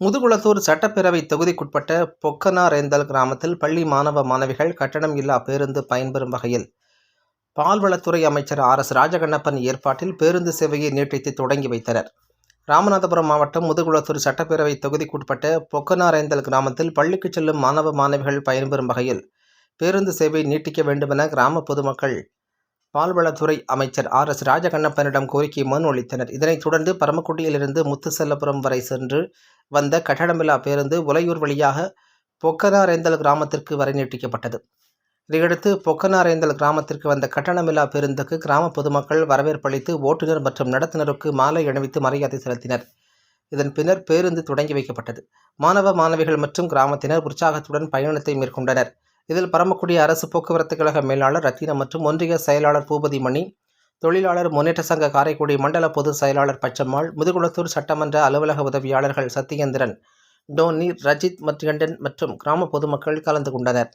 முதுகுளத்தூர் சட்டப்பேரவை தொகுதிக்குட்பட்ட பொக்கனாரேந்தல் கிராமத்தில் பள்ளி மாணவ மாணவிகள் கட்டணம் இல்லா பேருந்து பயன்பெறும் வகையில் பால்வளத்துறை அமைச்சர் ஆர் எஸ் ராஜகண்ணப்பன் ஏற்பாட்டில் பேருந்து சேவையை நீட்டித்து தொடங்கி வைத்தனர். ராமநாதபுரம் மாவட்டம் முதுகுளத்தூர் சட்டப்பேரவை தொகுதிக்குட்பட்ட பொக்கனாரேந்தல் கிராமத்தில் பள்ளிக்கு செல்லும் மாணவ மாணவிகள் பயன்பெறும் வகையில் பேருந்து சேவை நீட்டிக்க வேண்டுமென கிராம பொதுமக்கள் பால்வளத்துறை அமைச்சர் ஆர் எஸ் ராஜகண்ணப்பனிடம் கோரிக்கை மனு அளித்தனர். இதனைத் தொடர்ந்து பரமக்குடியிலிருந்து முத்துசெல்லபுரம் வரை சென்று வந்த கட்டணமில்லா பேருந்து உலையூர் வழியாக பொக்கனாரேந்தல் கிராமத்திற்கு வரை நீட்டிக்கப்பட்டது. இதையடுத்து பொக்கனாரேந்தல் கிராமத்திற்கு வந்த கட்டணமில்லா பேருந்துக்கு கிராம பொதுமக்கள் வரவேற்பளித்து ஓட்டுநர் மற்றும் நடத்துனருக்கு மாலை அணிவித்து மரியாதை செலுத்தினர். இதன் பின்னர் பேருந்து தொடங்கி வைக்கப்பட்டது. மாணவ மாணவிகள் மற்றும் கிராமத்தினர் உற்சாகத்துடன் பயணத்தை மேற்கொண்டனர். இதில் பரமக்குடி அரசு போக்குவரத்து கழக மேலாளர் ரத்தினம் மற்றும் ஒன்றிய செயலாளர் பூபதி மணி தொழிலாளர் முன்னேற்ற சங்க காரைக்குடி மண்டல பொதுச் செயலாளர் பச்சம்மாள் முதுகுளத்தூர் சட்டமன்ற அலுவலக உதவியாளர்கள் சத்யேந்திரன் டோனி ரஜித் மத்கண்டன் மற்றும் கிராம பொதுமக்கள் கலந்து கொண்டனர்.